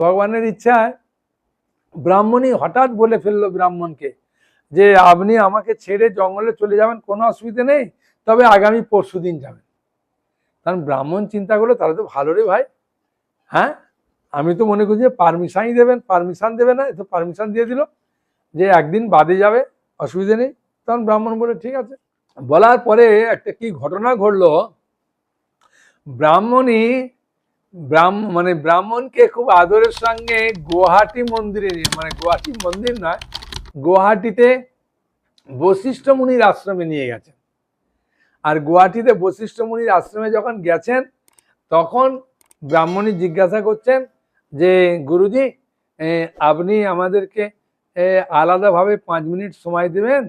ভগবানের ইচ্ছায় ব্রাহ্মণী হঠাৎ বলে ফেলল ব্রাহ্মণকে যে, আপনি আমাকে ছেড়ে জঙ্গলে চলে যাবেন, কোনো অসুবিধা নেই, তবে আগামী পরশু দিন যাবেন। কারণ ব্রাহ্মণ চিন্তা করল, তাহলে তো ভালো রে ভাই হ্যাঁ? আমি তো মনে করি যে পারমিশনই দেবেন, পারমিশন দেবে না তো পারমিশন দিয়ে দিল যে, একদিন বাদে যাবে, অসুবিধা নেই। তখন ব্রাহ্মণ বলে, ঠিক আছে। বলার পরে একটা কি ঘটনা ঘটলো ব্রাহ্মণী ব্রাহ্ম মানে ব্রাহ্মণকে খুব আদরের সঙ্গে গুয়াহাটি মন্দিরে নিয়ে মানে গুয়াহাটি মন্দির নয়, গুয়াহাটিতে বশিষ্ঠ মুনির আশ্রমে নিয়ে গেছেন। আর গুয়াহাটিতে বশিষ্ঠ মুনির আশ্রমে যখন গেছেন, তখন ব্রাহ্মণী জিজ্ঞাসা করছেন যে, গুরুজি আপনি আমাদেরকে আলাদাভাবে পাঁচ মিনিট সময় দেবেন?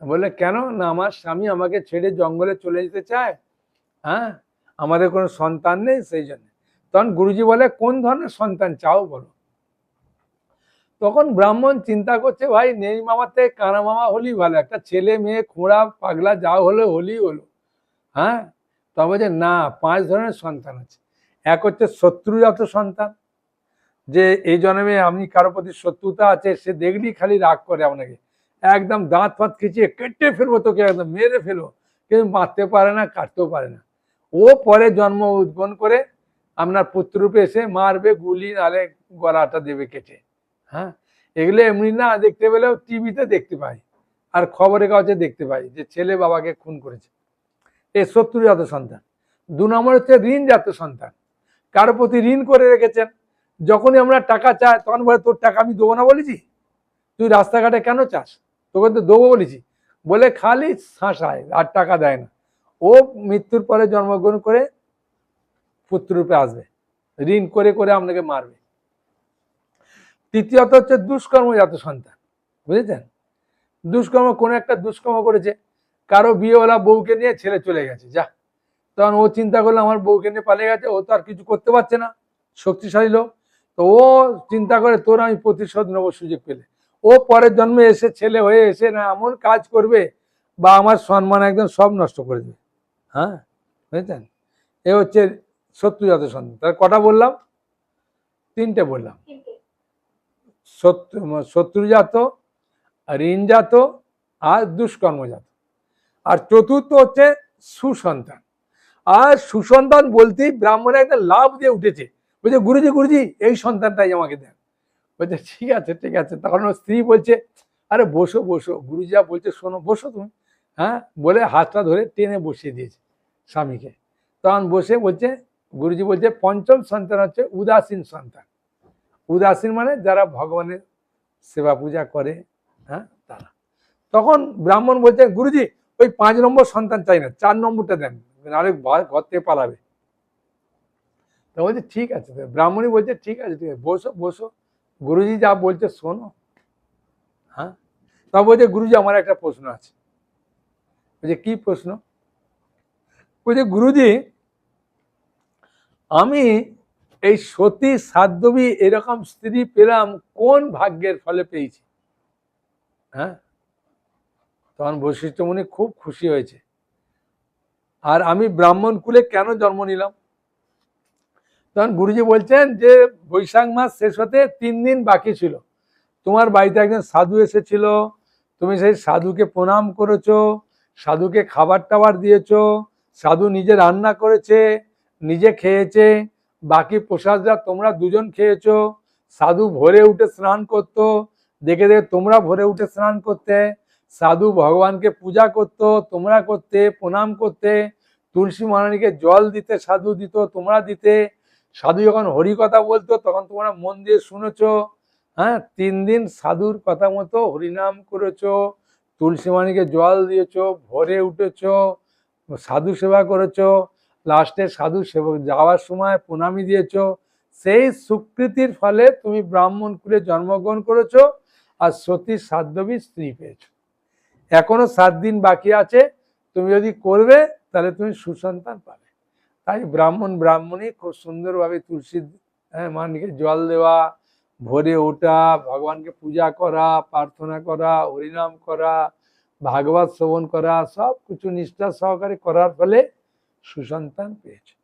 বলে কেন? না, আমার স্বামী আমাকে ছেড়ে জঙ্গলে চলে যেতে চায়। হ্যাঁ? আমাদের কোনো সন্তান নেই সেই জন্য। তখন গুরুজি বলে, কোন ধরনের সন্তান চাও বলো? তখন ব্রাহ্মণ চিন্তা করছে, ভাই, নেই মামার থেকে কানা মামা হলেই ভালো। একটা ছেলে, মেয়ে, খোঁড়া, পাগলা, যা হলো হলেই হলো। হ্যাঁ? তবে যে না, পাঁচ ধরনের সন্তান আছে। এক হচ্ছে শত্রুজাত সন্তান, যে এই জন্মে আপনি কারও প্রতি শত্রুতা আছে, সে দেখলেই খালি রাগ করে আপনাকে। একদম দাঁত ফাঁত খিচিয়ে কেটে ফেলব তোকে, একদম মেরে ফেলব। কিন্তু মারতে পারে না, কাটতেও পারে না। ও পরে জন্ম উদ্গণ করে আপনার পুত্ররূপে এসে মারবে, গুলি, নালে গলাটা দেবে, কেটে। হ্যাঁ? এগুলো এমনি না দেখতে পেলেও টিভিতে দেখতে পাই আর খবরের কাগজে দেখতে পাই যে ছেলে বাবাকে খুন করেছে। এ শত্রুজাত সন্তান। দু নম্বর হচ্ছে ঋণজাত সন্তান। কারও প্রতি ঋণ করে রেখেছেন। যখনই আমরা টাকা চাই, তখন বলে, তোর টাকা আমি দেবো না বলেছি? তুই রাস্তাঘাটে কেন চাস? তোকে তো দেবো বলেছি। বলে খালি শাঁসায়, আর টাকা দেয় না। ও মৃত্যুর পরে জন্মগ্রহণ করে পুত্ররূপে আসবে। ঋণ করে করে আপনাকে মারবে। তৃতীয়ত হচ্ছে দুষ্কর্ম দুষ্কর্মজাত সন্তান। বুঝেছেন? দুষ্কর্ম, কোনো একটা দুষ্কর্ম করেছে, কারও বিয়েওয়ালা বউকে নিয়ে ছেলে চলে গেছে। যা, তখন ও চিন্তা করল, আমার বউকে নিয়ে পালিয়ে গেছে, ও তো আর কিছু করতে পারছে না। শক্তিশালী লোক। তো ও চিন্তা করে, তোর আমি প্রতিশোধ নেব সুযোগ পেলে। ও পরের জন্মে এসে ছেলে হয়ে এসে না এমন কাজ করবে, বা আমার সম্মান একদম সব নষ্ট করে দেবে। হ্যাঁ? বুঝেছেন? এ হচ্ছে শত্রুজাত সন্তান তার কটা বললাম? তিনটে বললাম। শত্রু শত্রুজাত ঋণজাত আর দুষ্কর্মজাত আর চতুর্থ হচ্ছে সুসন্তান। আর সুসন্তান বলতেই ব্রাহ্মণের একটা লাভ দিয়ে উঠেছে। বলছে গুরুজি গুরুজি এই সন্তানটাই আমাকে দেন। বলছে ঠিক আছে ঠিক আছে। তখন ওর স্ত্রী বলছে আরে বসো বসো। গুরুজি বলছে শোনো বসো তুমি। হ্যাঁ? বলে হাতটা ধরে টেনে বসিয়ে দিয়েছে। স্বামীকে। তখন বসে বলছে, গুরুজি বলছে, পঞ্চম সন্তান হচ্ছে উদাসীন সন্তান। উদাসীন মানে যারা ভগবানের সেবা পূজা করে হ্যাঁ তারা। তখন ব্রাহ্মণ বলছে, গুরুজি, ওই পাঁচ নম্বর সন্তান চাই না, চার নম্বরটা দেন। নাহলে ঘর- থেকে পালাবে। তো বলছে, ঠিক আছে। তো ব্রাহ্মণই বলছে, ঠিক আছে ঠিক আছে, বসো বসো। গুরুজি যা বলছে, শোনো। হ্যাঁ? তা বলছে, গুরুজি, আমার একটা প্রশ্ন আছে। বলছে, কি প্রশ্ন? বলছে, গুরুজি, আমি এই সতী সাধ্যবী এরকম স্ত্রী পেলাম, কোন ভাগ্যের ফলে পেয়েছি? হ্যাঁ? তখন বৈশিষ্ট্য মুনি খুব খুশি হয়েছে। আর আমি ব্রাহ্মণ কুলে কেন জন্ম নিলাম? তখন গুরুজি বলছেন যে, বৈশাখ মাস শেষ হতে তিন দিন বাকি ছিল। তোমার বাড়িতে একজন সাধু এসেছিল। তুমি সেই সাধুকে প্রণাম করেছ, সাধুকে খাবার টাবার দিয়েছ সাধু নিজে রান্না করেছে, নিজে খেয়েছে, বাকি প্রসাদরা তোমরা দুজন খেয়েছো। সাধু ভোরে উঠে স্নান করতো, দেখে দেখে তোমরা ভোরে উঠে স্নান করতে। সাধু ভগবানকে পূজা করতো, তোমরা করতে, প্রণাম করতে। তুলসী মহারানীকে জল দিতে, সাধু দিত, তোমরা দিতে। সাধু যখন হরি কথা বলতো, তখন তোমরা মন দিয়ে শুনেছো। হ্যাঁ তিন দিন সাধুর কথা মতো হরিনাম করেছ। তুলসী মহারানীকে জল দিয়েছ, ভোরে উঠেছো। সাধু সেবা করেছ লাস্টে সাধু সেবক যাওয়ার সময় প্রণামী দিয়েছ সেই স্বীকৃতির ফলে তুমি ব্রাহ্মণ কুলে জন্মগ্রহণ করেছ আর সতী সাধ্যবী স্ত্রী পেয়েছ। এখনও সাত দিন বাকি আছে তুমি যদি করবে তাহলে তুমি সুসন্তান পাবে। তাই ব্রাহ্মণ ব্রাহ্মণী খুব সুন্দরভাবে তুলসী হ্যাঁ, মানিকে জল দেওয়া ভোরে ওঠা ভগবানকে পূজা করা প্রার্থনা করা হরিনাম করা ভাগবত শ্রবণ করা সব কিছু নিষ্ঠা সহকারে করার ফলে সুসন্তান পেয়েছে